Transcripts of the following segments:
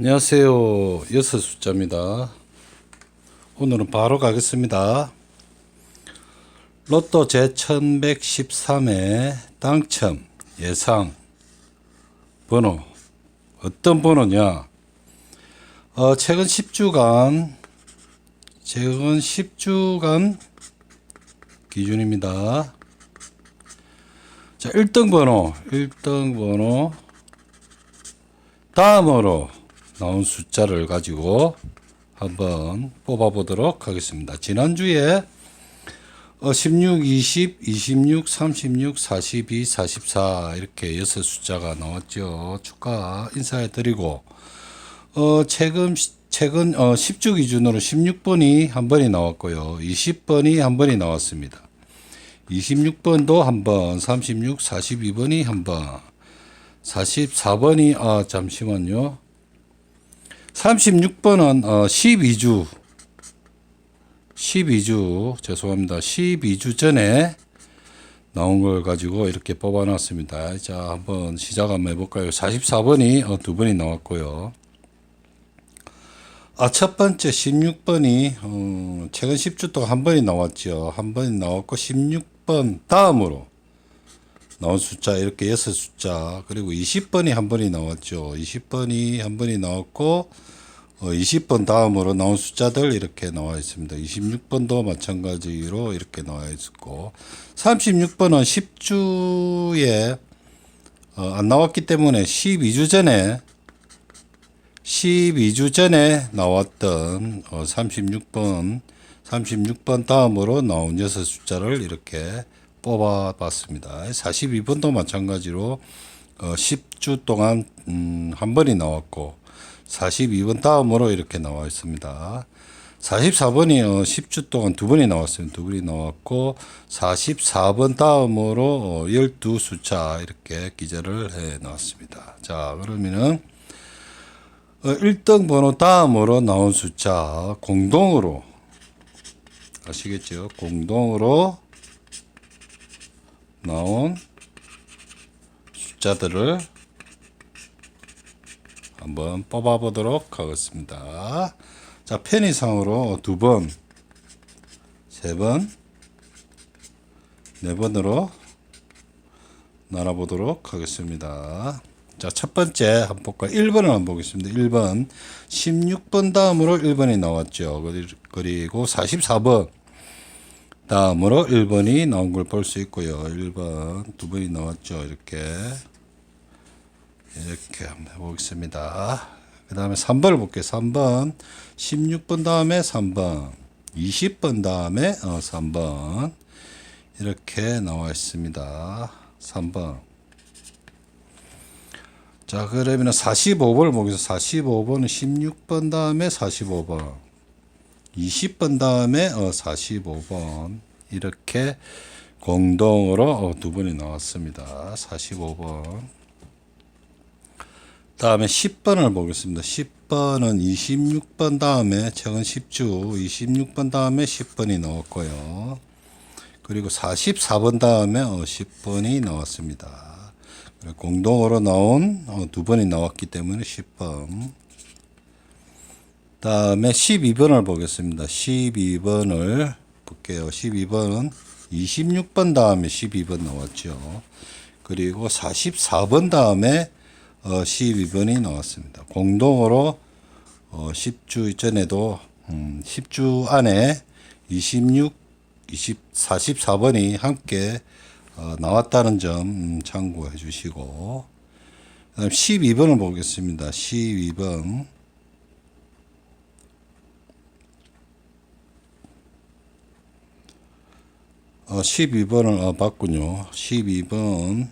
안녕하세요. 여섯 숫자입니다. 오늘은 바로 가겠습니다. 로또 제 1113회 당첨 예상 번호 어떤 번호냐? 어, 최근 10주간 최근 10주간 기준입니다. 자, 1등 번호, 1등 번호 다음으로 나온 숫자를 가지고 한번 뽑아 보도록 하겠습니다. 지난주에 어, 16, 20, 26, 36, 42, 44 이렇게 여섯 숫자가 나왔죠. 축하 인사해 드리고 어, 최근 최근 어, 10주 기준으로 16번이 한 번이 나왔고요. 20번이 한 번이 나왔습니다. 26번도 한 번, 36, 42번이 한 번, 44번이 아 잠시만요. 36번은 어 12주 12주 죄송합니다. 12주 전에 나온 걸 가지고 이렇게 뽑아 놨습니다. 자, 한번 시작 한번 해 볼까요? 44번이 어, 두 번이 나왔고요. 아, 첫 번째 16번이 어, 최근 10주 동안 한 번이 나왔죠. 한 번이 나왔고 16번 다음으로 나온 숫자 이렇게 여섯 숫자 그리고 20번이 한 번이 나왔죠. 20번이 한 번이 나왔고 어, 20번 다음으로 나온 숫자들 이렇게 나와 있습니다. 26번도 마찬가지로 이렇게 나와 있고 36번은 10주에 어, 안 나왔기 때문에 12주 전에 12주 전에 나왔던 어, 36번 36번 다음으로 나온 여섯 숫자를 이렇게 뽑아봤습니다. 42번도 마찬가지로 어, 10주 동안 음, 한 번이 나왔고 42번 다음으로 이렇게 나와 있습니다. 44번이 어, 10주 동안 두 번이 나왔어요. 두 번이 나왔고 44번 다음으로 어, 12숫자 이렇게 기재를 해 놓았습니다. 자, 그러면은 어, 1등 번호 다음으로 나온 숫자 공동으로 아시겠죠? 공동으로 나온 숫자들을 한번 뽑아 보도록 하겠습니다. 자, 편의상으로 두 번, 세 번, 네 번으로 나눠 보도록 하겠습니다. 자, 첫 번째 한번 볼까요? 1번을 한번 보겠습니다. 1번. 16번 다음으로 1번이 나왔죠. 그리고 44번 다음으로 1번이 나온 걸 볼 수 있고요. 1번 두 번이 나왔죠. 이렇게. 이렇게 한번 해보겠습니다. 그 다음에 3번을 볼게요. 3번. 16번 다음에 3번. 20번 다음에 어, 3번. 이렇게 나와 있습니다. 3번. 자, 그러면 45번을 보겠습니다. 45번은 16번 다음에 45번. 20번 다음에 어, 45번. 이렇게 공동으로 어, 두 번이 나왔습니다. 45번. 다음에 10번을 보겠습니다. 10번은 26번 다음에 최근 10주 26번 다음에 10번이 나왔고요. 그리고 44번 다음에 어, 10번이 나왔습니다. 공동으로 나온 어, 두 번이 나왔기 때문에 10번. 다음에 12번을 보겠습니다. 12번을 볼게요. 12번은 26번 다음에 12번 나왔죠. 그리고 44번 다음에 어, 12번이 나왔습니다. 공동으로 어, 10주 전에도 음, 10주 안에 26, 20, 44번이 함께 어, 나왔다는 점 음, 참고해 주시고 그다음 12번을 보겠습니다. 12번 어, 12번을 어, 봤군요. 12번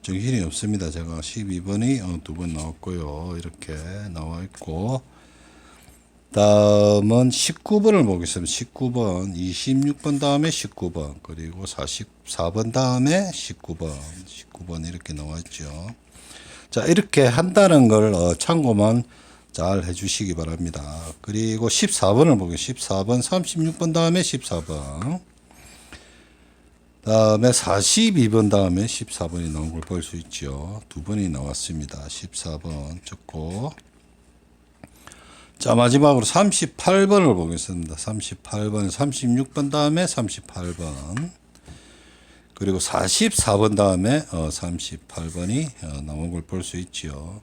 정신이 없습니다. 제가 12번이 어, 두번 나왔고요. 이렇게 나와 있고 다음은 19번을 보겠습니다. 19번, 26번 다음에 19번, 그리고 44번 다음에 19번, 19번 이렇게 나와 있죠. 자, 이렇게 한다는 걸 어, 참고만 잘 해주시기 바랍니다. 그리고 14번을 보겠습니다. 14번, 36번 다음에 14번. 다음에 42번 다음에 14번이 나온 걸 볼 수 있죠. 두 번이 나왔습니다. 14번 적고 자, 마지막으로 38번을 보겠습니다. 38번, 36번 다음에 38번. 그리고 44번 다음에 어, 38번이 어, 나온 걸 볼 수 있지요.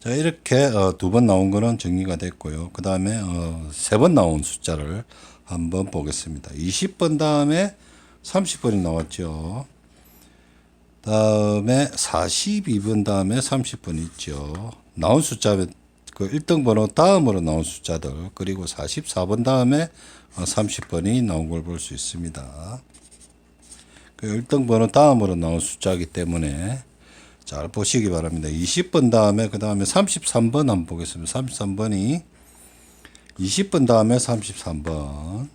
자, 이렇게 어, 두번 나온 거는 정리가 됐고요. 그 다음에 어, 세번 나온 숫자를 한번 보겠습니다. 20번 다음에 30번이 나왔죠. 다음에 42번 다음에 30번 있죠. 나온 숫자 그 1등 번호 다음으로 나온 숫자들 그리고 44번 다음에 30번이 나온 걸 볼 수 있습니다. 그 1등 번호 다음으로 나온 숫자이기 때문에 잘 보시기 바랍니다. 20번 다음에 그 다음에 33번 한번 보겠습니다. 33번이 20번 다음에 33번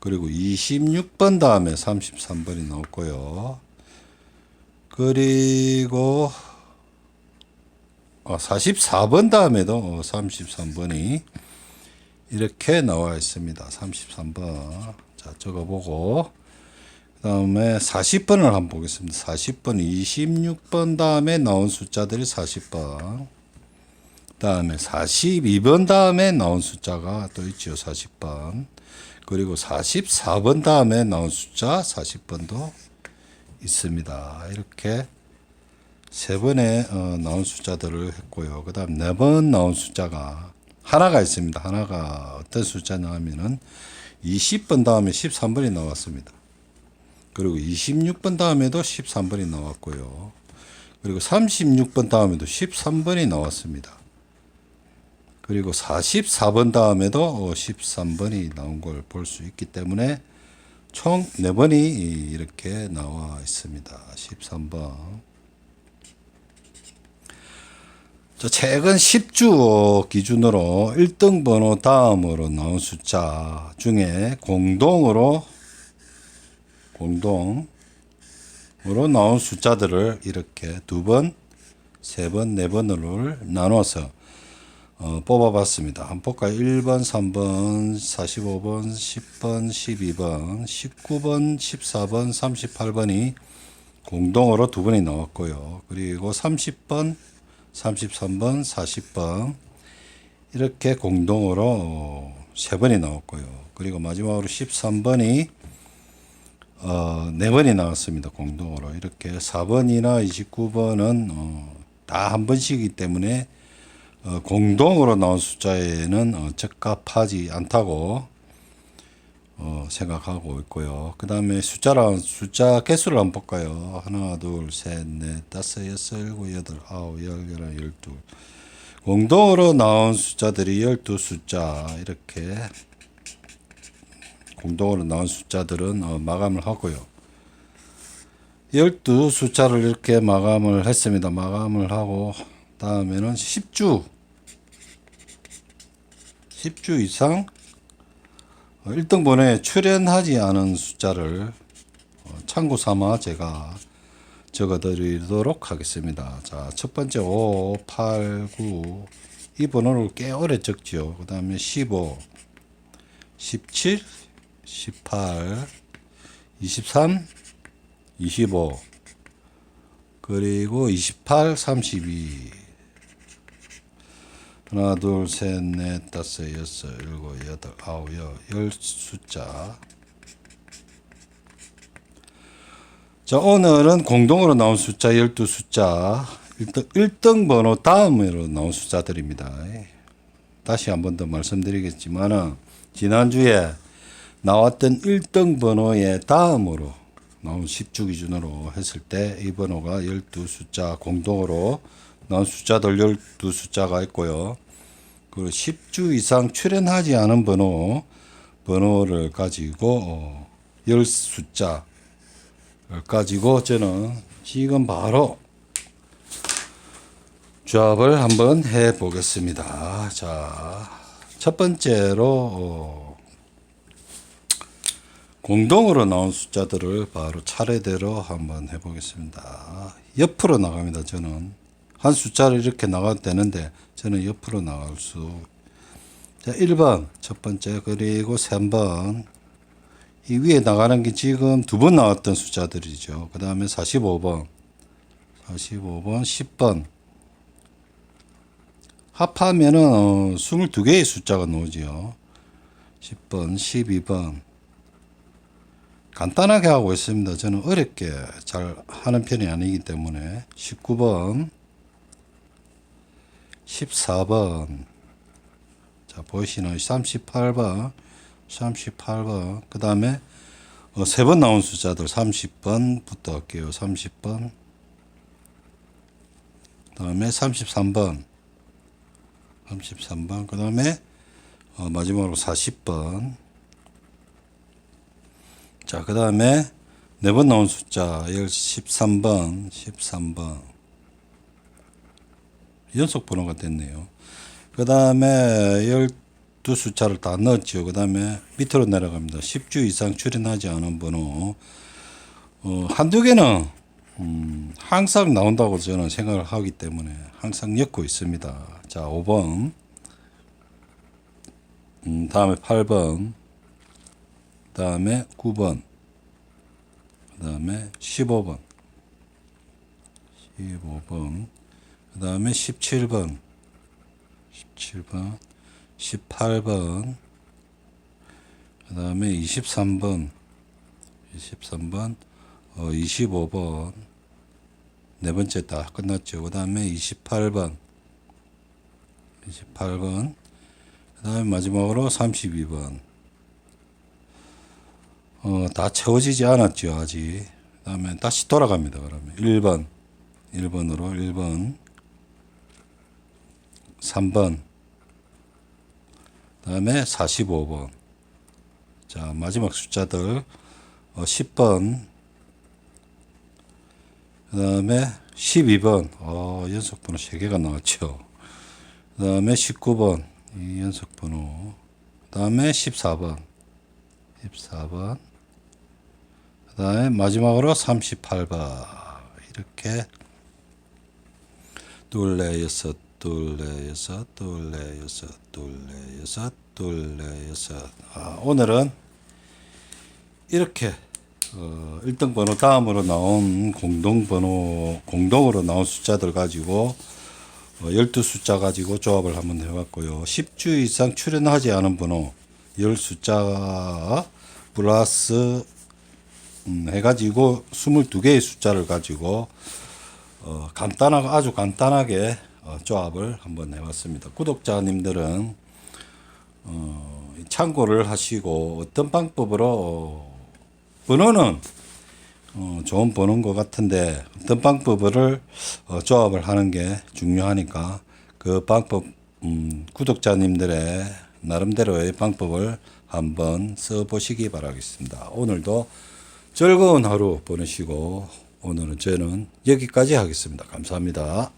그리고 26번 다음에 33번이 나왔고요. 그리고 어, 44번 다음에도 33번이 이렇게 나와 있습니다. 33번. 자, 적어보고. 그 다음에 40번을 한번 보겠습니다. 40번, 26번 다음에 나온 숫자들이 40번. 다음에 42번 다음에 나온 숫자가 또 있죠. 40번. 그리고 44번 다음에 나온 숫자 40번도 있습니다. 이렇게 세 번에 어, 나온 숫자들을 했고요. 그 다음 네 번 나온 숫자가 하나가 있습니다. 하나가 어떤 숫자냐 하면은 20번 다음에 13번이 나왔습니다. 그리고 26번 다음에도 13번이 나왔고요. 그리고 36번 다음에도 13번이 나왔습니다. 그리고 44번 다음에도 13번이 나온 걸 볼 수 있기 때문에 총 4번이 이렇게 나와 있습니다. 13번. 자, 최근 10주 기준으로 1등 번호 다음으로 나온 숫자 중에 공동으로 공동으로 나온 숫자들을 이렇게 두 번, 세 번, 네 번으로 나눠서 어, 뽑아봤습니다. 한번 볼까요? 1번, 3번, 45번, 10번, 12번, 19번, 14번, 38번이 공동으로 두 번이 나왔고요. 그리고 30번, 33번, 40번 이렇게 공동으로 어, 세 번이 나왔고요. 그리고 마지막으로 13번이 어, 네 번이 나왔습니다. 공동으로 이렇게 4번이나 29번은 어, 다 한 번씩이기 때문에 어, 공동으로 나온 숫자에는 어, 적합하지 않다고 어, 생각하고 있고요. 그 다음에 숫자랑 숫자 개수를 한번 볼까요? 하나, 둘, 셋, 넷, 다섯, 여섯, 일곱, 여덟, 아홉, 열, 열한, 열두. 공동으로 나온 숫자들이 열두 숫자 이렇게 공동으로 나온 숫자들은 어, 마감을 하고요. 열두 숫자를 이렇게 마감을 했습니다. 마감을 하고 다음에는 10주 10주 이상 1등 번호에 출연하지 않은 숫자를 어, 참고 삼아 제가 적어 드리도록 하겠습니다. 자, 첫 번째 5, 8, 9. 이 번호를 꽤 오래 적지요. 그 다음에 15, 17, 18, 23, 25, 그리고 28, 32. 하나, 둘, 셋, 넷, 다섯, 여섯, 일곱, 여덟, 아홉, 열, 열 숫자. 자, 오늘은 공동으로 나온 숫자 12숫자. 1등, 1등 번호 다음으로 나온 숫자들입니다. 다시 한 번 더 말씀드리겠지만은, 지난주에 나왔던 1등 번호의 다음으로 나온 10주 기준으로 했을 때 이 번호가 12숫자 공동으로 나온 숫자들 12숫자가 있고요. 그리고 10주 이상 출연하지 않은 번호 번호를 가지고 어, 10숫자를 가지고 저는 지금 바로 조합을 한번 해 보겠습니다. 자, 첫 번째로 어, 공동으로 나온 숫자들을 바로 차례대로 한번 해 보겠습니다. 옆으로 나갑니다. 저는 한 숫자를 이렇게 나가도 되는데 저는 옆으로 나갈 수. 자, 1번 첫 번째 그리고 3번 이 위에 나가는 게 지금 두 번 나왔던 숫자들이죠. 그 다음에 45번, 45번, 10번 합하면은 어, 22개의 숫자가 나오지요. 10번, 12번. 간단하게 하고 있습니다. 저는 어렵게 잘 하는 편이 아니기 때문에 19번, 14번. 자, 보이시는 38번, 38번. 그 다음에 어, 세번 나온 숫자들 30번부터 할게요. 30번. 그 다음에 33번. 33번. 그 다음에 어, 마지막으로 40번. 자, 그 다음에 네 번 나온 숫자 13번, 13번. 연속 번호가 됐네요. 그 다음에 12 숫자를 다 넣었죠. 그 다음에 밑으로 내려갑니다. 10주 이상 출연하지 않은 번호. 어, 한두 개는 음, 항상 나온다고 저는 생각을 하기 때문에 항상 엮고 있습니다. 자, 5번. 음, 다음에 8번. 다음에 9번. 그 다음에 15번. 15번. 그 다음에 17번. 17번. 18번. 그 다음에 23번. 23번. 어, 25번. 네 번째 다 끝났죠. 그 다음에 28번. 28번. 그 다음에 마지막으로 32번. 어, 다 채워지지 않았죠, 아직. 그 다음에 다시 돌아갑니다, 그러면. 1번. 1번으로 1번. 3번. 그 다음에 45번. 자, 마지막 숫자들. 어, 10번. 그 다음에 12번. 어, 연속 번호 3개가 나왔죠. 그 다음에 19번. 이 연속 번호. 그 다음에 14번. 14번. 그 다음에 마지막으로 38번. 이렇게 둘레 여섯, 둘레 여섯, 둘레 여섯, 둘레 여섯, 둘레 여섯. 아, 오늘은 이렇게 어, 1등 번호 다음으로 나온 공동 번호, 공동으로 나온 숫자들 가지고 어, 12숫자 가지고 조합을 한번 해봤고요. 10주 이상 출연하지 않은 번호 10숫자 플러스 음, 해가지고 22개의 숫자를 가지고 어, 간단하고 아주 간단하게 어, 조합을 한번 해봤습니다. 구독자님들은 어, 참고를 하시고 어떤 방법으로 어, 번호는 어, 좋은 번호인 것 같은데 어떤 방법을 어, 조합을 하는 게 중요하니까 그 방법 음, 구독자님들의 나름대로의 방법을 한번 써보시기 바라겠습니다. 오늘도 즐거운 하루 보내시고 오늘은 저는 여기까지 하겠습니다. 감사합니다.